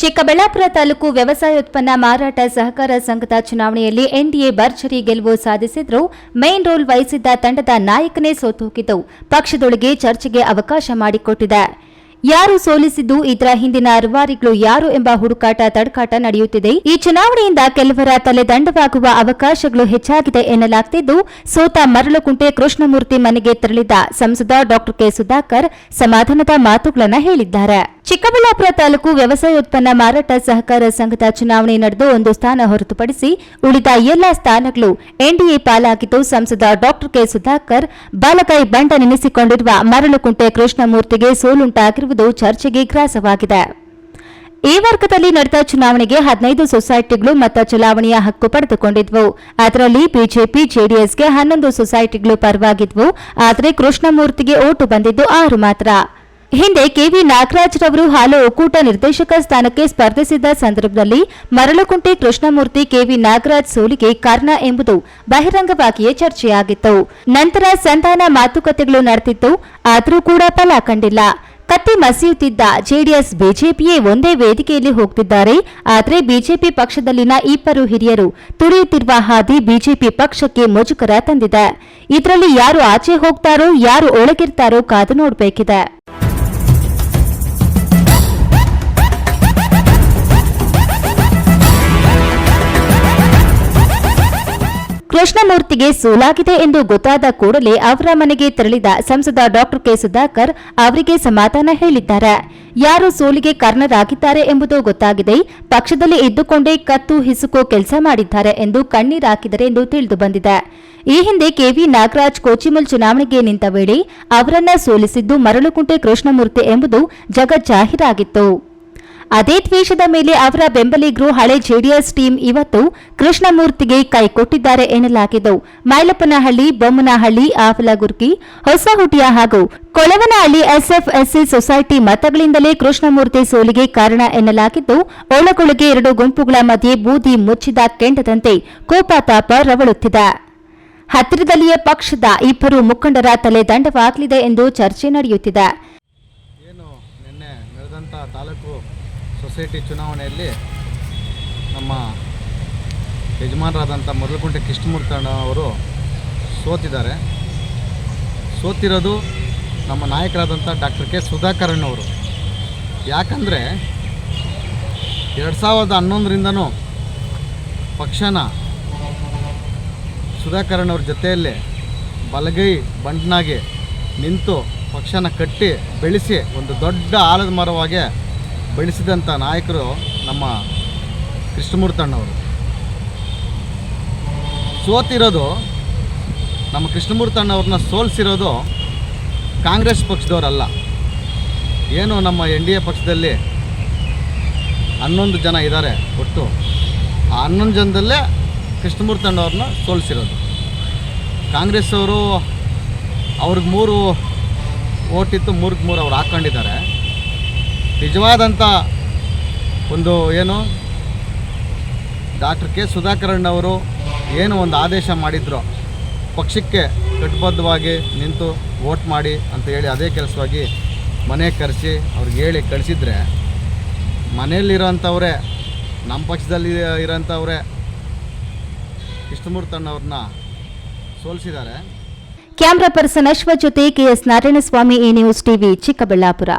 ಚಿಕ್ಕಬಳ್ಳಾಪುರ ತಾಲೂಕು ವ್ಯವಸಾಯೋತ್ಪನ್ನ ಮಾರಾಟ ಸಹಕಾರ ಸಂಘದ ಚುನಾವಣೆಯಲ್ಲಿ ಎನ್ಡಿಎ ಭರ್ಜರಿ ಗೆಲುವು ಸಾಧಿಸಿದ್ರೂ ಮೇನ್ ರೋಲ್ ವಹಿಸಿದ್ದ ತಂಡದ ನಾಯಕನೇ ಸೋತೋಗಿದ್ದು ಪಕ್ಷದೊಳಗೆ ಚರ್ಚೆಗೆ ಅವಕಾಶ ಮಾಡಿಕೊಟ್ಟಿದೆ. ಯಾರು ಸೋಲಿಸಿದ್ದು, ಇದರ ಹಿಂದಿನ ಅರವಾರಿಗಳು ಯಾರು ಎಂಬ ಹುಡುಕಾಟ ತಡಕಾಟ ನಡೆಯುತ್ತಿದೆ. ಈ ಚುನಾವಣೆಯಿಂದ ಕೆಲವರ ತಲೆದಂಡವಾಗುವ ಅವಕಾಶಗಳು ಹೆಚ್ಚಾಗಿದೆ ಎನ್ನಲಾಗುತ್ತಿದ್ದು ಸೋತ ಮರಳುಕುಂಟೆ ಕೃಷ್ಣಮೂರ್ತಿ ಮನೆಗೆ ತೆರಳಿದ ಸಂಸದ ಡಾ ಕೆ. ಸುಧಾಕರ್ ಸಮಾಧಾನದ ಮಾತುಗಳನ್ನು ಹೇಳಿದ್ದಾರೆ. ಚಿಕ್ಕಬಳ್ಳಾಪುರ ತಾಲೂಕು ವ್ಯವಸಾಯೋತ್ಪನ್ನ ಮಾರಾಟ ಸಹಕಾರ ಸಂಘದ ಚುನಾವಣೆ ನಡೆದು ಒಂದು ಸ್ಥಾನ ಹೊರತುಪಡಿಸಿ ಉಳಿದ ಎಲ್ಲಾ ಸ್ಥಾನಗಳು ಎನ್ಡಿಎ ಪಾಲಾಗಿದ್ದು ಸಂಸದ ಡಾಕ್ಟರ್ ಕೆ ಸುಧಾಕರ್ ಬಾಲಕಾಯಿ ಬಂಡ ನೆನೆಸಿಕೊಂಡಿರುವ ಮರಳುಕುಂಟೆ ಕೃಷ್ಣಮೂರ್ತಿಗೆ ಸೋಲುಂಟಾಗಿರುವುದು ಚರ್ಚೆಗೆ ಗ್ರಾಸವಾಗಿದೆ. ಈ ವರ್ಗದಲ್ಲಿ ನಡೆದ ಚುನಾವಣೆಗೆ ಹದಿನೈದು ಸೊಸೈಟಿಗಳು ಮತ ಚಲಾವಣೆಯ ಹಕ್ಕು ಪಡೆದುಕೊಂಡಿದ್ವು. ಅದರಲ್ಲಿ ಬಿಜೆಪಿ, ಜೆಡಿಎಸ್ಗೆ ಹನ್ನೊಂದು ಸೊಸೈಟಿಗಳು ಪರವಾಗಿದ್ವು. ಆದರೆ ಕೃಷ್ಣಮೂರ್ತಿಗೆ ಓಟು ಬಂದಿದ್ದು ಆರು ಮಾತ್ರ. ಹಿಂದೆ ಕೆವಿ ನಾಗರಾಜ್ರವರು ಹಾಲು ಒಕ್ಕೂಟ ನಿರ್ದೇಶಕ ಸ್ಥಾನಕ್ಕೆ ಸ್ಪರ್ಧಿಸಿದ್ದ ಸಂದರ್ಭದಲ್ಲಿ ಮರಳುಕುಂಟೆ ಕೃಷ್ಣಮೂರ್ತಿ ಕೆವಿ ನಾಗರಾಜ್ ಸೋಲಿಗೆ ಕಾರಣ ಎಂಬುದು ಬಹಿರಂಗವಾಗಿಯೇ ಚರ್ಚೆಯಾಗಿತ್ತು. ನಂತರ ಸಂಧಾನ ಮಾತುಕತೆಗಳು ನಡೆದಿತ್ತು, ಆದರೂ ಕೂಡ ಫಲ ಕಂಡಿಲ್ಲ. ಕತ್ತಿ ಮಸಿಯುತ್ತಿದ್ದ ಜೆಡಿಎಸ್, ಬಿಜೆಪಿಯೇ ಒಂದೇ ವೇದಿಕೆಯಲ್ಲಿ ಹೋಗ್ತಿದ್ದಾರೆ. ಆದರೆ ಬಿಜೆಪಿ ಪಕ್ಷದಲ್ಲಿನ ಇಬ್ಬರು ಹಿರಿಯರು ತುಳಿಯುತ್ತಿರುವ ಹಾದಿ ಬಿಜೆಪಿ ಪಕ್ಷಕ್ಕೆ ಮುಜುಗರ ತಂದಿದೆ. ಇದರಲ್ಲಿ ಯಾರು ಆಚೆ ಹೋಗ್ತಾರೋ, ಯಾರು ಒಳಗಿರ್ತಾರೋ ಕಾದು ನೋಡಬೇಕಿದೆ. ಕೃಷ್ಣಮೂರ್ತಿಗೆ ಸೋಲಾಗಿದೆ ಎಂದು ಗೊತ್ತಾದ ಕೂಡಲೇ ಅವರ ಮನೆಗೆ ತೆರಳಿದ ಸಂಸದ ಡಾಕ್ಟರ್ ಕೆ ಸುಧಾಕರ್ ಅವರಿಗೆ ಸಮಾಧಾನ ಹೇಳಿದ್ದಾರೆ. ಯಾರು ಸೋಲಿಗೆ ಕಾರಣರಾಗಿದ್ದಾರೆ ಎಂಬುದು ಗೊತ್ತಾಗಿದೆ. ಪಕ್ಷದಲ್ಲಿ ಇದ್ದುಕೊಂಡೇ ಕತ್ತು ಹಿಸುಕೋ ಕೆಲಸ ಮಾಡಿದ್ದಾರೆ ಎಂದು ಕಣ್ಣೀರಾಕಿದರೆ ಎಂದು ತಿಳಿದು ಬಂದಿದೆ. ಈ ಹಿಂದೆ ಕೆವಿ ನಾಗರಾಜ್ ಕೋಚಿಮಲ್ ಚುನಾವಣೆಗೆ ನಿಂತ ವೇಳೆ ಅವರನ್ನ ಸೋಲಿಸಿದ್ದು ಮರಳುಕುಂಟೆ ಕೃಷ್ಣಮೂರ್ತಿ ಎಂಬುದು ಜಗಜ್ಜಾಹೀರಾಗಿತ್ತು. ಅದೇ ದ್ವೇಷದ ಮೇಲೆ ಅವರ ಬೆಂಬಲಿಗರು ಹಳೆ ಜೆಡಿಎಸ್ ಟೀಮ್ ಇವತ್ತು ಕೃಷ್ಣಮೂರ್ತಿಗೆ ಕೈ ಕೊಟ್ಟಿದ್ದಾರೆ ಎನ್ನಲಾಗಿದ್ದು, ಮೈಲಪ್ಪನಹಳ್ಳಿ, ಬೊಮ್ಮನಹಳ್ಳಿ ಆಫಲಗುರ್ಕಿ ಹೊಸಹುಟಿಯ ಹಾಗೂ ಕೊಳವನಹಳ್ಳಿ ಎಸ್ಎಫ್ಎಸ್ಸಿ ಸೊಸೈಟಿ ಮತಗಳಿಂದಲೇ ಕೃಷ್ಣಮೂರ್ತಿ ಸೋಲಿಗೆ ಕಾರಣ ಎನ್ನಲಾಗಿದ್ದು, ಒಳಗೊಳಗೆ ಎರಡು ಗುಂಪುಗಳ ಮಧ್ಯೆ ಬೂದಿ ಮುಚ್ಚಿದ ಕೆಂಡದಂತೆ ಕೋಪತಾಪ ರವಳುತ್ತಿದೆ. ಹತ್ತಿರದಲ್ಲಿಯೇ ಪಕ್ಷದ ಇಬ್ಬರು ಮುಖಂಡರ ತಲೆ ದಂಡವಾಗಲಿದೆ ಎಂದು ಚರ್ಚೆ ನಡೆಯುತ್ತಿದೆ. ತಾಲೂಕು ಸೊಸೈಟಿ ಚುನಾವಣೆಯಲ್ಲಿ ನಮ್ಮ ಯಜಮಾನರಾದಂಥ ಮೊದಲಕುಂಟೆ ಕೃಷ್ಣಮೂರ್ತಣ್ಣ ಅವರು ಸೋತಿದ್ದಾರೆ. ಸೋತಿರೋದು ನಮ್ಮ ನಾಯಕರಾದಂಥ ಡಾಕ್ಟರ್ ಕೆ ಸುಧಾಕರಣ್ಣ ಅವರು. ಯಾಕಂದರೆ ಎರಡು ಸಾವಿರದ ಹನ್ನೊಂದರಿಂದನೂ ಪಕ್ಷನ ಸುಧಾಕರ್ ಅವ್ರ ಜೊತೆಯಲ್ಲೇ ಬಲಗೈ ಬಂಟನಾಗಿ ನಿಂತು ಪಕ್ಷನ ಕಟ್ಟಿ ಬೆಳೆಸಿ ಒಂದು ದೊಡ್ಡ ಆಲದ ಮರವಾಗಿ ಬೆಳೆಸಿದಂಥ ನಾಯಕರು ನಮ್ಮ ಕೃಷ್ಣಮೂರ್ತಣ್ಣವರು. ಸೋತಿರೋದು ನಮ್ಮ ಕೃಷ್ಣಮೂರ್ತಣ್ಣವ್ರನ್ನ ಸೋಲಿಸಿರೋದು ಕಾಂಗ್ರೆಸ್ ಪಕ್ಷದವರಲ್ಲ. ಏನು ನಮ್ಮ ಎನ್ ಡಿ ಎ ಪಕ್ಷದಲ್ಲಿ ಹನ್ನೊಂದು ಜನ ಇದ್ದಾರೆ ಒಟ್ಟು. ಆ ಹನ್ನೊಂದು ಜನದಲ್ಲೇ ಕೃಷ್ಣಮೂರ್ತಣ್ಣವ್ರನ್ನ ಸೋಲಿಸಿರೋದು. ಕಾಂಗ್ರೆಸ್ ಅವರು ಅವ್ರಿಗೆ ಮೂರು ಓಟಿತ್ತು, ಮೂರ್ಗೆ ಮೂರು ಅವ್ರು ಹಾಕ್ಕೊಂಡಿದ್ದಾರೆ ನಿಜವಾದಂಥ ಒಂದು ಏನು? Doctor K. ಸುಧಾಕರಣ್ಣವರು ಏನು ಒಂದು ಆದೇಶ ಮಾಡಿದ್ರು, ಪಕ್ಷಕ್ಕೆ ಕಟ್ಟುಬದ್ಧವಾಗಿ ನಿಂತು ವೋಟ್ ಮಾಡಿ ಅಂತ ಹೇಳಿ ಅದೇ ಕೆಲಸವಾಗಿ ಮನೆ ಕರೆಸಿ ಅವ್ರಿಗೆ ಹೇಳಿ ಕಳಿಸಿದ್ರೆ, ಮನೆಯಲ್ಲಿರೋಂಥವ್ರೆ, ನಮ್ಮ ಪಕ್ಷದಲ್ಲಿ ಇರೋಂಥವ್ರೆ ಕೃಷ್ಣಮೂರ್ತಣ್ಣವ್ರನ್ನ ಸೋಲಿಸಿದ್ದಾರೆ. ಕ್ಯಾಮ್ರಾ ಪರ್ಸನ್ ಅಶ್ವ ಜೊತೆ ಕೆಎಸ್ ನಾರಾಯಣಸ್ವಾಮಿ ಈ ನ್ಯೂಸ್ ಟಿವಿ ಚಿಕ್ಕಬಳ್ಳಾಪುರ.